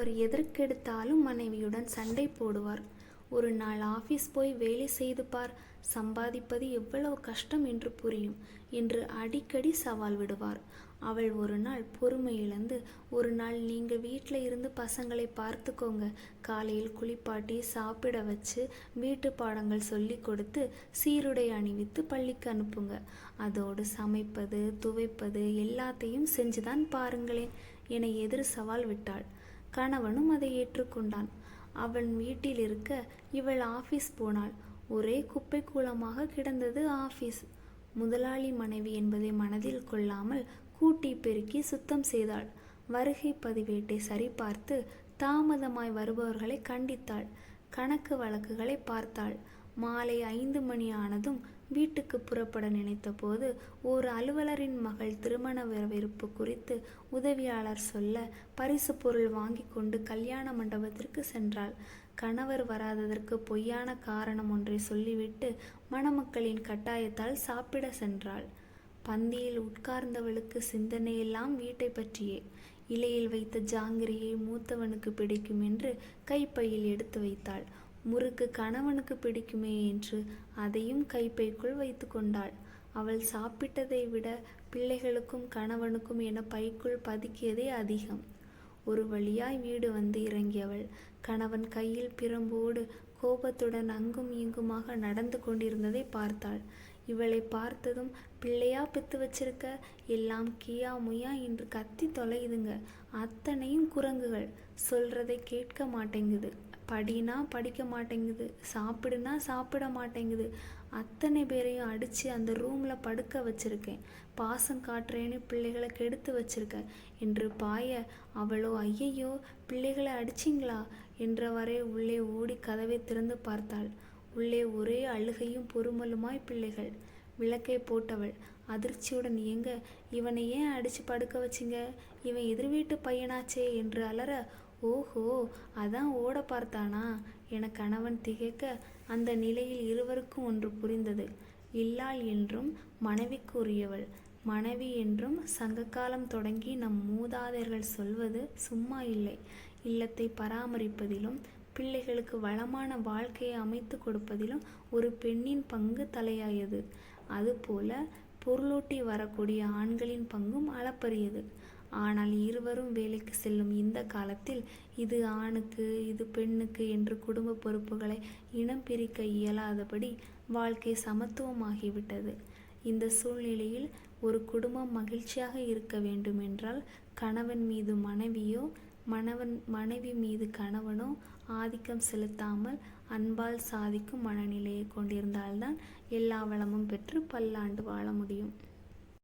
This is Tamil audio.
அவர் எதற்கெடுத்தாலும் மனைவியுடன் சண்டை போடுவார். ஒரு நாள் ஆபீஸ் போய் வேலை செய்து பார் சம்பாதிப்பது எவ்வளவு கஷ்டம் என்று புரியும் என்று அடிக்கடி சவால் விடுவார். அவள் ஒரு நாள் பொறுமை இழந்து ஒரு நாள் நீங்க வீட்டில் இருந்து பசங்களை பார்த்துக்கோங்க காலையில் குளிப்பாட்டி சாப்பிட வச்சு வீட்டு பாடங்கள் சொல்லி கொடுத்து சீருடை அணிவித்து பள்ளிக்கு அனுப்புங்க. அதோடு சமைப்பது துவைப்பது எல்லாத்தையும் செஞ்சுதான் பாருங்களேன் என எதிர் சவால் விட்டாள். கணவனும் அதை ஏற்றுக்கொண்டான். அவன் வீட்டில் இருக்க இவள் ஆபீஸ் போனாள். ஒரே குப்பை கூலமாக கிடந்தது ஆபீஸ். முதலாளி மனைவி என்பதை மனதில் கொள்ளாமல் கூட்டி பெருக்கி சுத்தம் செய்தாள். வருகை பதிவேட்டை சரிபார்த்து தாமதமாய் வருபவர்களை கண்டித்தாள். கணக்கு வழக்குகளை பார்த்தாள். மாலை ஐந்து மணி ஆனதும் வீட்டுக்கு புறப்பட நினைத்தபோது ஒரு அலுவலரின் மகள் திருமண வரவேற்பு குறித்து உதவியாளர் சொல்ல பரிசு பொருள் வாங்கி கொண்டு கல்யாண மண்டபத்திற்கு சென்றாள். கணவர் வராததற்கு பொய்யான காரணம் ஒன்றை சொல்லிவிட்டு மணமக்களின் கட்டாயத்தால் சாப்பிட சென்றாள். பந்தியில் உட்கார்ந்தவளுக்கு சிந்தனையெல்லாம் வீட்டை பற்றியே. இலையில் வைத்த ஜாங்கிரியை மூத்தவனுக்கு பிடிக்கும் என்று கைப்பையில் எடுத்து வைத்தாள். முறுக்கு கணவனுக்கு பிடிக்குமே என்று அதையும் கைப்பைக்குள் வைத்து கொண்டாள். அவள் சாப்பிட்டதை விட பிள்ளைகளுக்கும் கணவனுக்கும் என பைக்குள் பதுக்கியதே அதிகம். ஒரு வழியாய் வீடு வந்து இறங்கியவள் கணவன் கையில் பிரம்போடு கோபத்துடன் அங்கும் இங்குமாக நடந்து கொண்டிருந்ததை பார்த்தாள். இவளை பார்த்ததும் பிள்ளையா பெத்து வச்சிருக்க? எல்லாம் கியா முயா என்று கத்தி தொலையுதுங்க. அத்தனையும் குரங்குகள். சொல்றதை கேட்க மாட்டேங்குது. படினா படிக்க மாட்டேங்குது சாப்பிடுனா சாப்பிட மாட்டேங்குது. அத்தனை பேரையும் அடித்து அந்த ரூமில் படுக்க வச்சிருக்கேன். பாசம் காட்டுறேன்னு பிள்ளைகளை கெடுத்து வச்சிருக்கேன். என்று பாய அவளோ ஐயையோ பிள்ளைகளை அடிச்சிங்களா? என்றவரே உள்ளே ஓடி கதவை திறந்து பார்த்தாள். உள்ளே ஒரே அழுகையும் பொறுமலுமாய் பிள்ளைகள். விளக்கை போட்டவள் அதிர்ச்சியுடன் இயங்க இவனை ஏன் அடித்து படுக்க வச்சிங்க? இவன் எதிர் வீட்டு பையனாச்சே என்று அலற ஓஹோ அதான் ஓட பார்த்தானா? என கணவன் திகைக்க அந்த நிலையில் இருவருக்கும் ஒன்று புரிந்தது. இல்லாள் என்றும் மனைவிக்கு உரியவள் மனைவி என்றும் சங்ககாலம் தொடங்கி நம் மூதாதையர்கள் சொல்வது சும்மா இல்லை. இல்லத்தை பராமரிப்பதிலும் பிள்ளைகளுக்கு வளமான வாழ்க்கையை அமைத்து கொடுப்பதிலும் ஒரு பெண்ணின் பங்கு தலையாயது. அதுபோல பொருளூட்டி வரக்கூடிய ஆண்களின் பங்கும் அளப்பரியது. ஆனால் இருவரும் வேலைக்கு செல்லும் இந்த காலத்தில் இது ஆணுக்கு இது பெண்ணுக்கு என்று குடும்ப பொறுப்புகளை இனம் பிரிக்க இயலாதபடி வாழ்க்கை சமத்துவமாகிவிட்டது. இந்த சூழ்நிலையில் ஒரு குடும்பம் மகிழ்ச்சியாக இருக்க வேண்டுமென்றால் கணவன் மீது மனைவியோ மணவன் மனைவி மீது கணவனோ ஆதிக்கம் செலுத்தாமல் அன்பால் சாதிக்கும் மனநிலையை கொண்டிருந்தால்தான் எல்லா வளமும் பெற்று பல்லாண்டு வாழ முடியும்.